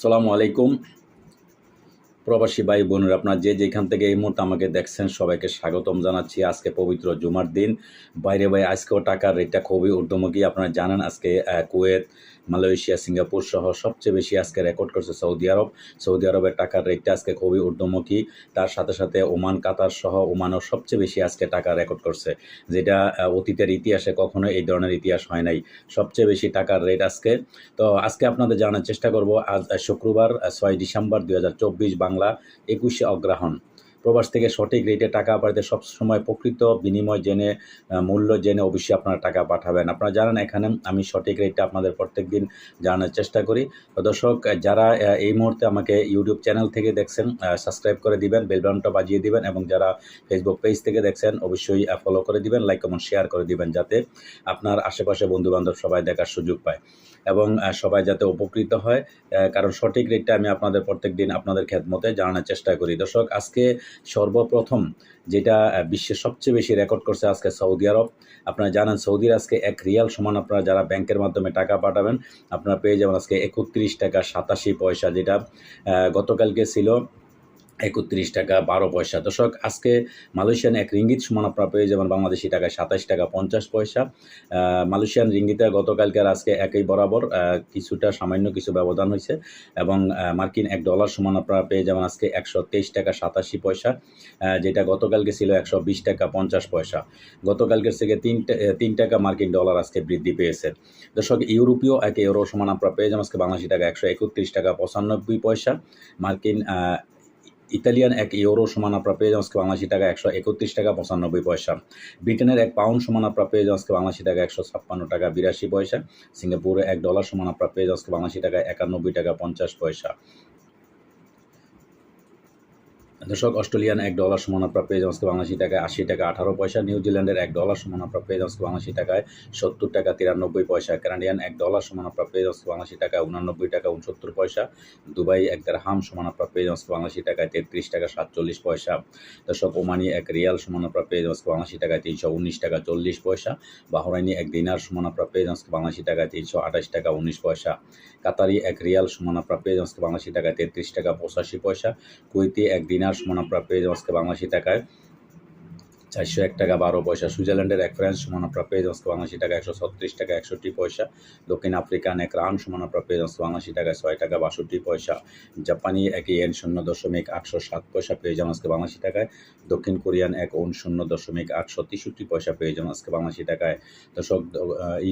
সালামু আলাইকুম। প্রবাসী ভাই বোনের, আপনার যে যেখান থেকে এই মুহূর্তে আমাকে দেখছেন, সবাইকে স্বাগতম জানাচ্ছি আজকে পবিত্র জুমার দিন। বাইরে ভাই, আজকেও টাকার রেটটা খুবই ঊর্ধ্বমুখী। আপনারা জানেন আজকে কুয়েত, মালয়েশিয়া, সিঙ্গাপুর সহ সবচেয়ে বেশি আজকে রেকর্ড করছে সৌদি আরব। সৌদি আরবের টাকার রেটটা আজকে খুবই ঊর্ধ্বমুখী। তার সাথে সাথে ওমান, কাতার সহ ওমানও সবচেয়ে বেশি আজকে টাকা রেকর্ড করছে, যেটা অতীতের ইতিহাসে কখনো এই ধরনের ইতিহাস হয় নাই। সবচেয়ে বেশি টাকার রেট আজকে। তো আজকে আপনাদের জানার চেষ্টা করব, আজ শুক্রবার ছয় ডিসেম্বর দু হাজার চব্বিশ বাংলা একুশে অগ্রহণ প্রবাস থেকে সঠিক রেটে টাকা পাঠাতে সবসময় প্রকৃত বিনিময় জেনে মূল্য জেনে অবশ্যই আপনারা টাকা পাঠাবেন। আপনারা জানেন এখানে আমি সঠিক রেটটা আপনাদের প্রত্যেক দিন জানার চেষ্টা করি। দর্শক, যারা এই মুহূর্তে আমাকে ইউটিউব চ্যানেল থেকে দেখছেন সাবস্ক্রাইব করে দিবেন বেলবানটা বাজিয়ে দিবেন এবং যারা ফেসবুক পেজ থেকে দেখছেন, অবশ্যই ফলো করে দিবেন লাইক কমেন্ট শেয়ার করে দিবেন যাতে আপনার আশেপাশে বন্ধুবান্ধব সবাই দেখার সুযোগ পায় এবং সবাই যাতে উপকৃত হয়। কারণ সঠিক রেটটা আমি আপনাদের প্রত্যেক দিন আপনাদের খেদমতে জানানোর চেষ্টা করি। দর্শক, আজকে সর্বপ্রথম যেটা বিশ্বের সবচেয়ে বেশি রেকর্ড করছে আজকে সৌদি আরব। আপনারা জানেন সৌদির আজকে এক রিয়াল সমান আপনারা যারা ব্যাংকের মাধ্যমে টাকা পাঠাবেন, আপনারা পেয়ে যাবেন আজকে একত্রিশ টাকা সাতাশি পয়সা যেটা গতকালকে ছিল একত্রিশ টাকা, বারো পয়সা। দর্শক, আজকে মালয়েশিয়ান এক রিঙ্গিত সমান পেয়ে যাবেন বাংলাদেশি টাকায় সাতাশ টাকা, পঞ্চাশ পয়সা। মালয়েশিয়ান রিঙ্গিতে গতকালকের আজকে একই বরাবর কিছুটা সামান্য কিছু ব্যবধান হয়েছে এবং মার্কিন এক ডলার সমান পেয়ে যাবেন আজকে একশো তেইশ টাকা, সাতাশি পয়সা যেটা গতকালকে ছিল একশো বিশ টাকা, পঞ্চাশ পয়সা। গতকালকের থেকে তিন তিন টাকা মার্কিন ডলার আজকে বৃদ্ধি পেয়েছে। দর্শক, ইউরোপীয় এক ইউরো সমান পেয়ে যাবেন আজকে বাংলাদেশি টাকা একশো একত্রিশ টাকা, পঁচানব্বই পয়সা। মার্কিন ইতালিয়ান এক ইউরো সমান আপনারা পেয়ে যাবেন আজকে বাংলাদেশি টাকা একশো একত্রিশ টাকা পঁচানব্বই পয়সা। ব্রিটেনের এক পাউন্ড সমান আপনারা পেয়ে যাবেন আজকে বাংলাদেশি টাকা একশো ছাপ্পান্ন টাকা বিরাশি পয়সা। সিঙ্গাপুরে এক ডলার সমান আপনারা পেয়ে যাবেন আজকে বাংলাদেশি টাকা একানব্বই টাকা পঞ্চাশ পয়সা। দর্শক, অস্ট্রেলিয়ান এক ডলার সমান পেয়ে আজকে বাংলাদেশি টাকায় আশি টাকা আঠারো পয়সা। নিউজিল্যান্ডের এক ডলার সমান পেয়ে আজকে বাংলাদেশি টাকায় সত্তর টাকা তিরানব্বই পয়সা। কানাডিয়ান এক ডলার সমান পেয়ে আজকে বাংলাদেশি টাকায় উনানব্বই টাকা উনসত্তর পয়সা। দুবাই এক হাম সমান পেয়ে আজকে বাংলাদেশি টাকায় তেত্রিশ টাকা সাতচল্লিশ পয়সা। দর্শক, ওমানি এক রিয়াল সমান পেয়ে আজকে বাংলাদেশি টাকায় তিনশো উনিশ টাকা চল্লিশ পয়সা। বাহরাইনি এক দিনার সমান পেয়ে আজকে বাংলাদেশি টাকায় তিনশো আঠাশ টাকা উনিশ পয়সা। কাতারি এক রিয়াল সমান পেয়ে আজকে বাংলাদেশি টাকায় তেত্রিশ টাকা পঁচাশি পয়সা। কুয়েতি এক দিনার আপনারা পেয়ে আজকে বাংলাদেশি টাকায়। চারশো এক টাকা, বারো পয়সা। সুইজারল্যান্ডের এক ফ্রান্স সমান আপনারা পেয়ে আজকে বাংলাদেশি টাকা একশো ছত্রিশ টাকা, একষট্টি পয়সা। দক্ষিণ আফ্রিকান এক রান সমান আপনারা পেয়ে আজকে বাংলাদেশি টাকায় ছয় টাকা, বাষট্টি পয়সা। জাপানি এক ইয়েন শূন্য দশমিক আটশো সাত পয়সা পেয়ে যাবেন আজকে বাংলাদেশি টাকায়। দক্ষিণ কোরিয়ান এক ওন শূন্য দশমিক আটশো তেষট্টি পয়সা পেয়ে যাবেন আজকে বাংলাদেশি টাকায়। দর্শক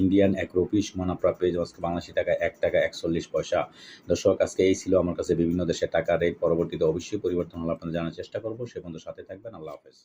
ইন্ডিয়ান এক রুপি সমান আপনারা পেয়ে যাবেন আজকে বাংলাদেশি টাকায় এক টাকা, একচল্লিশ পয়সা। দর্শক, আজকে এই ছিল আমার কাছে বিভিন্ন দেশের টাকা রেট। পরবর্তীতে অবশ্যই পরিবর্তন হলে আপনাদের জানার চেষ্টা করব। সে পর্যন্ত সাথে থাকবেন। আল্লাহ হাফেজ।